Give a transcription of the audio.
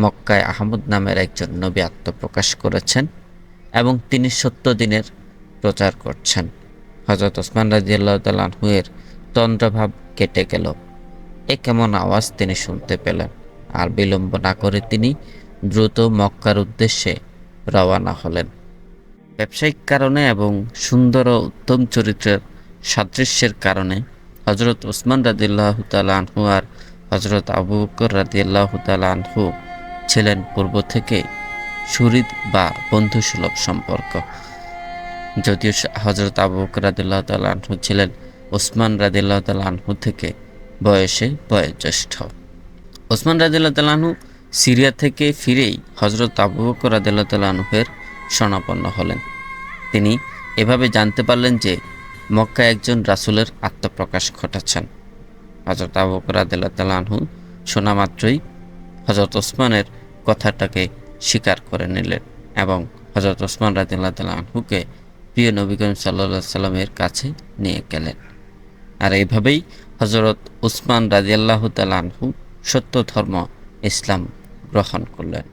মক্কায় আহমদ নামের একজন নবী আত্মপ্রকাশ করেছেন এবং তিনি সত্য দিনের প্রচার করছেন। হজরত ওসমান রাজিয়াল্লাহ তালাহুয়ের তন্দ্রভাব কেটে গেল। এ কেমন আওয়াজ তিনি শুনতে পেলেন। আর বিলম্ব না করে তিনি দ্রুত মক্কার উদ্দেশ্যে রওয়ানা হলেন। ব্যবসায়িক কারণে এবং সুন্দর ও উত্তম চরিত্রের সাদৃশ্যের কারণে হজরত ওসমান রাদিল্লাহ আনহু আর হজরত আবু বকর রাদিয়াল্লাহ আনহু ছিলেন পূর্ব থেকে সুরিদ বা বন্ধুসুলভ সম্পর্ক। যদিও হজরত আবু বকর রাদিল্লাহ আনহু ছিলেন, ওসমান রাদিল্লাহ আনহু থেকে বয়সে বয়োজ্যেষ্ঠ। ওসমান রাদিল্লাহ আনহু সিরিয়া থেকে ফিরেই হজরত আবু বকর রাদিল্লাহ আনহুয়ের শরণাপন্ন হলেন। তিনি এভাবে জানতে পারলেন যে মক্কা একজন রাসূলের আত্মপ্রকাশ ঘটাচ্ছেন হজরত আবু বকর রাদিল্লাহ আনহু শোনা মাত্রই হজরত ওসমানের কথাটাকে স্বীকার করে নিলেন এবং হজরত ওসমান রাজিল্লা তালহুকে প্রিয় নবী করিম সাল্লা সাল্লামের কাছে নিয়ে গেলেন। আর এইভাবেই হজরত উসমান রাজিয়াল্লাহ তালহু সত্য ধর্ম ইসলাম গ্রহণ করলেন।